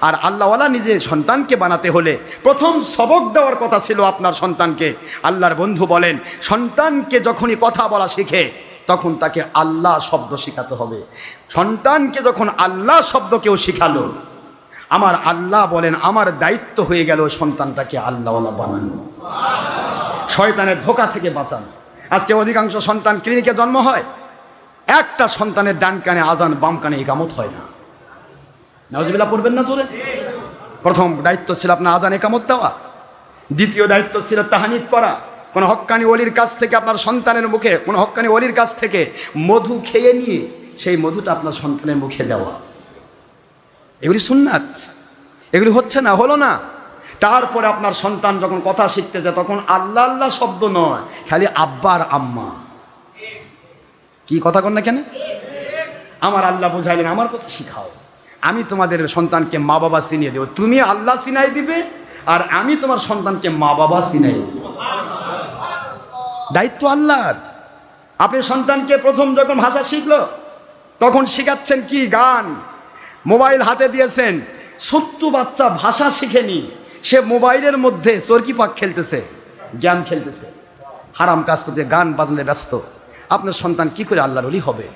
আর আল্লাহওয়ালা নিজে সন্তানকে বানাতে হলে প্রথম সবক দেওয়ার কথা ছিল আপনার সন্তানকে। আল্লাহর বন্ধু বলেন, সন্তানকে যখনই কথা বলা শিখে, তখন তাকে আল্লাহ শব্দ শেখাতে হবে। সন্তানকে যখন আল্লাহ শব্দ কেউ শিখালো, আমার আল্লাহ বলেন, আমার দায়িত্ব হয়ে গেল সন্তানটাকে আল্লাহওয়ালা বানানো। শয়তানের ধোকা থেকে বাঁচানো। আজকে অধিকাংশ সন্তান ক্লিনিকে জন্ম হয়, একটা সন্তানের ডান কানে, আজান বাম কানে একামত হয় না। নাজিবিল্লা পড়বেন না চলে প্রথম দায়িত্ব ছিল আপনার আজান একামত দেওয়া। দ্বিতীয় দায়িত্ব ছিল তাহানিক করা। কোন হক্কানি অলির কাছ থেকে আপনার সন্তানের মুখে, কোন হক্কানি অলির কাছ থেকে মধু খেয়ে নিয়ে সেই মধুটা আপনার সন্তানের মুখে দেওয়া। এগুলি সুন্নাত। এগুলি হচ্ছে না, হলো না। তারপরে আপনার সন্তান যখন কথা শিখতে যায়, তখন আল্লাহ আল্লাহ শব্দ নয়, খালি আব্বার আম্মা। কি কথা কন না কেন? আমার আল্লাহ বুঝাইলেন, আমার কথা শিখাও। আমি তোমাদের সন্তানকে মা বাবা চিনিয়ে দেবো। তুমি আল্লাহ চিনাই দিবে আর আমি তোমার সন্তানকে মা বাবা চিনাই দায়িত্ব আল্লাহর। আপনি সন্তানকে প্রথম যখন ভাষা শিখলো, তখন শিখাচ্ছেন কি? গান। মোবাইল হাতে দিয়েছেন। ছোট্ট বাচ্চা ভাষা শিখেনি। সে মোবাইলের মধ্যে চরকি পাক খেলতেছে, জ্ঞান খেলতেছে। হারাম কাজ করছে, গান বাজলে ব্যস্ত। আপনার সন্তান কি করে আল্লাহর হবে?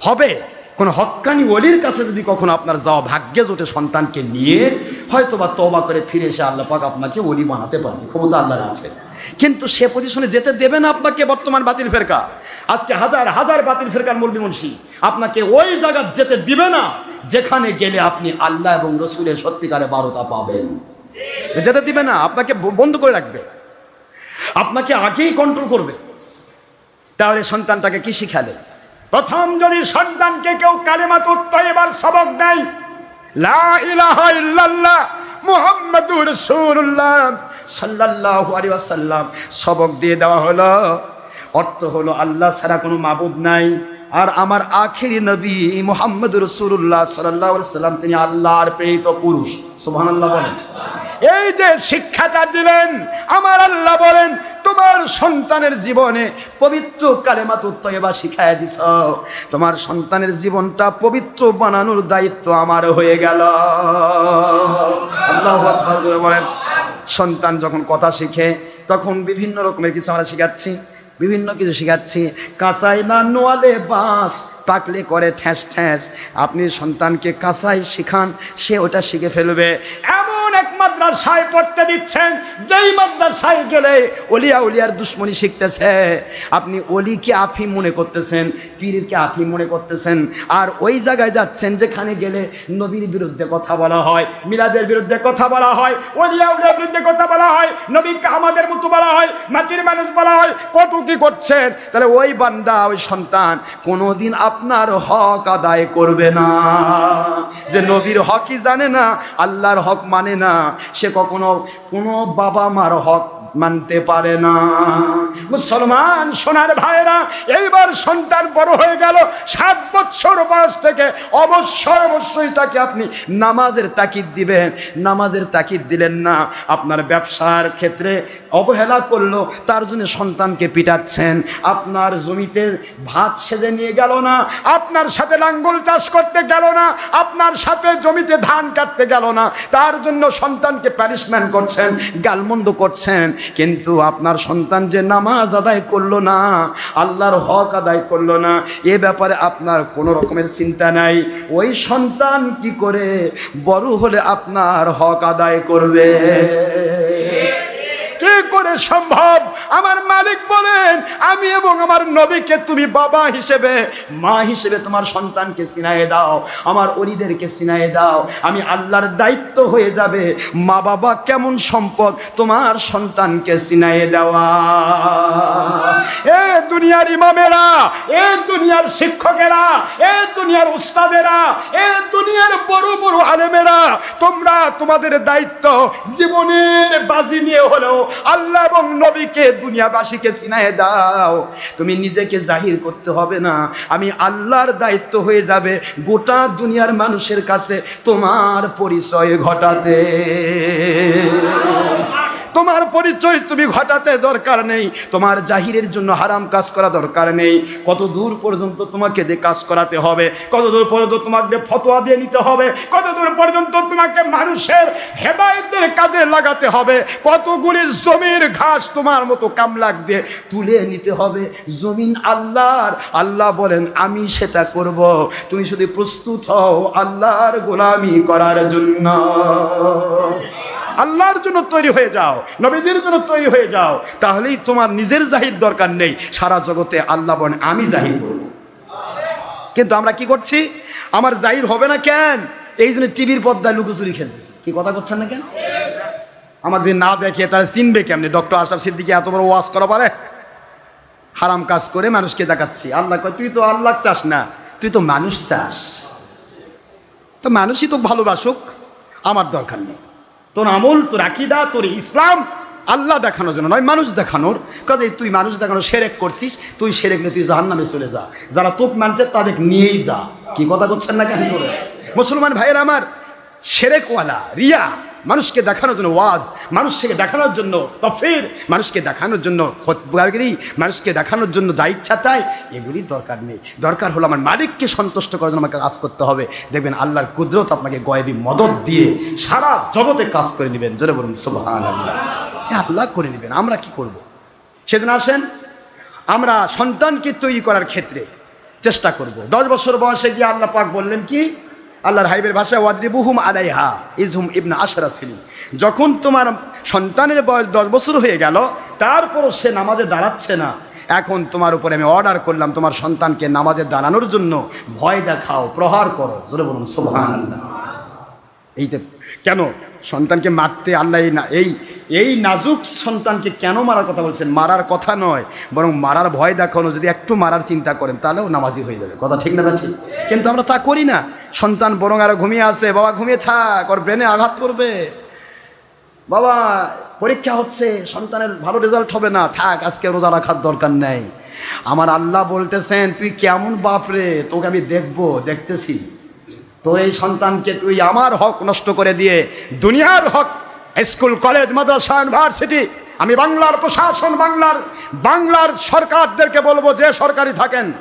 হবে কোন হক্কানি অলির কাছে যদি কখনো আপনার যাওয়া ভাগ্যে জোটে সন্তানকে নিয়ে হয়তো বা তবা করে ফিরে এসে আল্লাহ পাক আপনাকে ওলি বানাতে পারবে ক্ষমতা আল্লাহর আছে। কিন্তু সে পজিশনে যেতে দেবে না আপনাকে বর্তমান বাতিল ফেরকা। আজকে হাজার হাজার বাতিল ফেরকার মুরবি মুন্সি, আপনাকে ওই জায়গা যেতে দিবে না, যেখানে গেলে আপনি আল্লাহ এবং রসুলের সত্যিকারে বারোটা পাবেন। যেতে দিবে না, আপনাকে বন্ধ করে রাখবে। আপনাকে আগেই কন্ট্রোল করবে। তাহলে সন্তানটাকে কি শিখালে? প্রথম যদি সন্তানকে কেউ কালেমাত এবার সবক দেয় মুহাম্মাদুর রাসূলুল্লাহ সাল্লাল্লাহু আলাইহি ওয়াসাল্লাম, সবক দিয়ে দেওয়া হলো। অর্থ হলো আল্লাহ ছাড়া কোনো মাবুদ নাই। আর আমার আখেরি নবী মোহাম্মদ রসুল্লাহ সাল্লাহ সাল্লাম তিনি আল্লাহর প্রেরিত পুরুষ। সুবহানাল্লাহ বলেন। এই যে শিক্ষাটা দিলেন, আমার আল্লাহ বলেন, তোমার সন্তানের জীবনে পবিত্র কালেমাত তৈবা শিখায় দিছ। তোমার সন্তানের জীবনটা পবিত্র বানানোর দায়িত্ব আমার হয়ে গেল। বলেন। সন্তান যখন কথা শিখে, তখন বিভিন্ন রকমের কিছু আমরা শিখাচ্ছি, বিভিন্ন কিছু শিখাচ্ছি। কাঁচাই না নোয়ালে বাঁশ, পাকলে করে ঠ্যাস ঠ্যাস আপনি সন্তানকে কাঁচাই শিখান, সে ওটা শিখে ফেলবে। এমন মাদ্রাসায় পড়তে দিচ্ছেন, যেই মাদ্রাসায় গেলে অলিয়া উলিয়ার দুশ্মনী শিখতেছে। আপনি অলিকে আফি মনে করতেছেন পীরকে আফি মনে করতেছেন, আর ওই জায়গায় যাচ্ছেন, যেখানে গেলে নবীর বিরুদ্ধে কথা বলা হয়, মিলাদের বিরুদ্ধে কথা বলা হয়, অলিয়া উলিয়ার বিরুদ্ধে কথা বলা হয়, নবীকে আমাদের মতো বলা হয়, মাটির মানুষ বলা হয়, কত কি করছেন? তাহলে ওই বান্দা, ওই সন্তান কোনোদিন আপনার হক আদায় করবে না। যে নবীর হকই জানে না, আল্লাহর হক মানে না সে কখনো কোনো বাবা মার হক মানতে পারে না। মুসলমান সোনার ভাইরা এইবার সন্তান বড় হয়ে গেল। সাত বছর বয়স থেকে অবশ্যই অবশ্যই তাকে আপনি নামাজের তাকিদ দিবেন। নামাজের তাকিদ দিলেন না। আপনার ব্যবসার ক্ষেত্রে অবহেলা করল, তার জন্য সন্তানকে পিটাচ্ছেন। আপনার জমিতে ভাত সেজে নিয়ে গেল না। আপনার সাথে লাঙ্গল চাষ করতে গেল না। আপনার সাথে জমিতে ধান কাটতে গেল না। তার জন্য সন্তানকে প্যারিশমেন্ট করছেন, গালমন্দ করছেন। কিন্তু আপনার সন্তান যে নামাজ আদায় করল না, আল্লাহর হক আদায় করল না, এ ব্যাপারে আপনার কোনো রকমের চিন্তা নাই। ওই সন্তান কি করে বড় হলে আপনার হক আদায় করবে? করে সম্ভব। আমার মালিক বলেন, আমি এবং আমার নবীকে তুমি বাবা হিসেবে, মা হিসেবে তোমার সন্তানকে সিনায়ে দাও, আমার অলিদেরকে সিনায়ে দাও। আমি আল্লাহর দায়িত্ব হয়ে যাবে, মা বাবা কেমন সম্পদ তোমার সন্তানকে সিনায়ে দেওয়া? এ দুনিয়ার ইমামেরা, এ দুনিয়ার শিক্ষকেরা, এ দুনিয়ার উস্তাদেরা, এ দুনিয়ার বড় বড় আলেমেরা, তোমরা তোমাদের দায়িত্ব জীবনের বাজি নিয়ে হলেও আল্লাহ এবং নবীকে দুনিয়াবাসীকে সিনায়ে দাও। তুমি নিজেকে জাহির করতে হবে না। আমি আল্লাহর দায়িত্ব হয়ে যাবে গোটা দুনিয়ার মানুষের কাছে তোমার পরিচয় ঘটাতে। তোমার পরিচয় তুমি ঘটাতে দরকার নেই। তোমার জাহিরের জন্য হারাম কাজ করা দরকার নেই। কত দূর পর্যন্ত তোমাকে দিয়ে কাজ করাতে হবে, কত দূর পর্যন্ত তোমাকে ফতোয়া দিয়ে নিতে হবে, কত দূর পর্যন্ত তোমাকে মানুষের হেদায়তের কাজে লাগাতে হবে, কতগুলি জমির ঘাস তোমার মতো কামলাক দিয়ে তুলে নিতে হবে। জমিন আল্লাহর, আল্লাহ বলেন, আমি সেটা করব। তুমি শুধু প্রস্তুত হও আল্লাহর গোলামি করার জন্য। আল্লাহর জন্য তৈরি হয়ে যাও নবীদের জন্য তৈরি হয়ে যাও, তাহলেই তোমার নিজের জাহির দরকার নেই। সারা জগতে আল্লাহ বলেন, আমি জাহির করব কিন্তু আমরা কি করছি? আমার জাহির হবে না কেন? এই জন্য টিভির পর্দায় লুকোচুরি খেলতেছি। কি কথা করছেন না কেন? আমার যে না দেখে তারা চিনবে কেমনি? ডক্টর আশরাফ সিদ্দিকি এত বড় ওয়াজ করা পারে? হারাম কাজ করে মানুষকে দেখাচ্ছি। আল্লাহ কয়, তুই তো আল্লাহ চাস না, তুই তো মানুষ চাস। তো মানুষই তো ভালোবাসুক, আমার দরকার নেই। তোর আমল, তোর আকিদা, তোর ইসলাম আল্লাহ দেখানোর জন্য নয়, মানুষ দেখানোর। কাজে তুই মানুষ দেখানো সেরেক করছিস, তুই সেরেক নিয়ে তুই জাহান নামে চলে যা। যারা তোপ মানছে তাদের নিয়েই যা। কি কথা করছেন না কেন মুসলমান ভাইয়ের আমার, সেরেকওয়ালা, রিয়া। মানুষকে দেখানোর জন্য ওয়াজ, মানুষকে দেখানোর জন্য তফির মানুষকে দেখানোর জন্য খতবাগিরি মানুষকে দেখানোর জন্য যা ইচ্ছা তাই, এগুলির দরকার নেই। দরকার হলো আমার মালিককে সন্তুষ্ট করার জন্য আমাকে কাজ করতে হবে। দেখবেন আল্লাহর কুদরত আপনাকে গয়েবী মদত দিয়ে সারা জগতে কাজ করে নেবেন। জোরে বলুন সুবহান আল্লাহ আল্লাহ করে নেবেন, আমরা কি করব? সেদিন আসেন, আমরা সন্তানকে তৈরি করার ক্ষেত্রে চেষ্টা করব। দশ বছর বয়সে গিয়ে আল্লাহ পাক বললেন কি? আল্লাহর হাইবের ভাষায়, ওয়াদ্রিবুহুম আলাইহা, ইজহুম ইবনা আশরা ছিল যখন তোমার সন্তানের বয়স দশ বছর হয়ে গেল, তারপরও সে নামাজে দাঁড়াচ্ছে না। এখন তোমার উপরে আমি অর্ডার করলাম, তোমার সন্তানকে নামাজে দাঁড়ানোর জন্য ভয় দেখাও, প্রহার করো। জোরে বলুন সোভান এইতে কেন? সন্তানকে মারতে আল্লাহ এই না এই নাজুক সন্তানকে কেন মারার কথা বলছেন? মারার কথা নয়, বরং মারার ভয় দেখানো, যদি একটু মারার চিন্তা করেন, তাহলেও নামাজি হয়ে যাবে। কথা ঠিক না ঠিক কিন্তু আমরা তা করি না। সন্তান বরং আরও ঘুমিয়ে আছে, বাবা ঘুমিয়ে থাক, ওর ব্রেনে আঘাত করবে। বাবা, পরীক্ষা হচ্ছে, সন্তানের ভালো রেজাল্ট হবে না। থাক, আজকে রোজা রাখার দরকার নেই। আমার আল্লাহ বলতেছেন, তুই কেমন বাপ রে? তোকে আমি দেখব, দেখতেছি। তোর এই সন্তানকে তুই আমার হক নষ্ট করে দিয়ে, দুনিয়ার হক স্কুল, কলেজ, মাদ্রাসা, ইউনিভার্সিটি, আমি বাংলার প্রশাসন, বাংলার বাংলার সরকারদেরকে বলব, যে সরকারি থাকেন,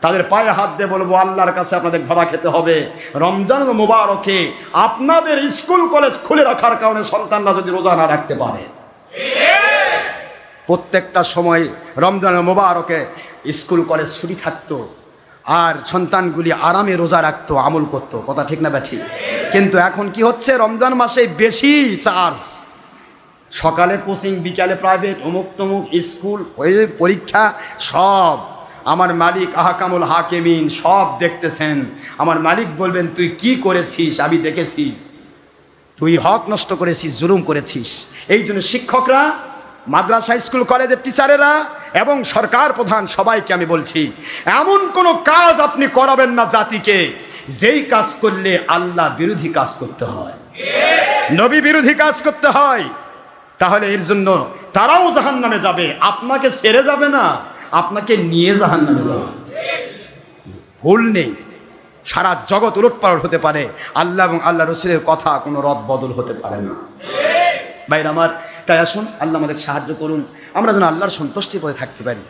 তাদের পায়ে হাত দিয়ে বলব, আল্লাহর কাছে আপনাদের ধরা খেতে হবে। রমজান মুবারকে আপনাদের স্কুল, কলেজ খুলে রাখার কারণে সন্তানরা যদি রোজা না রাখতে পারে। প্রত্যেকটা সময় রমজান মোবারকে স্কুল, কলেজ ছুটি থাকতো। আর সন্তানগুলি আরামে রোজা রাখতো, আমল করতো। কথা ঠিক না ব্যাঠি কিন্তু এখন কি হচ্ছে? রমজান মাসে বেশি চার্জ সকালে কোচিং বিকালে প্রাইভেট অমুক তমুক স্কুল পরীক্ষা, সব। আমার মালিক আহাকামুল হাকেমিন সব দেখতেছেন। আমার মালিক বলবেন, তুই কি করেছিস? আমি দেখেছি। তুই হক নষ্ট করেছিস, জুলুম করেছিস। এই জন্য শিক্ষকরা, মাদ্রাসা স্কুল কলেজের টিচারেরা এবং সরকার প্রধান সবাইকে আমি বলছি, এমন কোনো কাজ আপনি করাবেন না জাতিকে, যেই কাজ করলে আল্লাহ বিরোধী কাজ করতে হয়। নবী বিরোধী কাজ করতে হয়। তাহলে এর জন্য তারাও জাহান নামে যাবে। আপনাকে ছেড়ে যাবে না, আপনাকে নিয়ে জাহান নামে যাবে। ভুল নেই। সারা জগৎ উলটপালট হতে পারে। আল্লাহ এবং আল্লাহ রসুলের কথা কোনো রদ বদল হতে পারে না। ভাইরা আমার তাই আসুন আল্লাহ আমাদের সাহায্য করুন। আমরা যেন আল্লাহর সন্তুষ্টি পথে থাকতে পারি।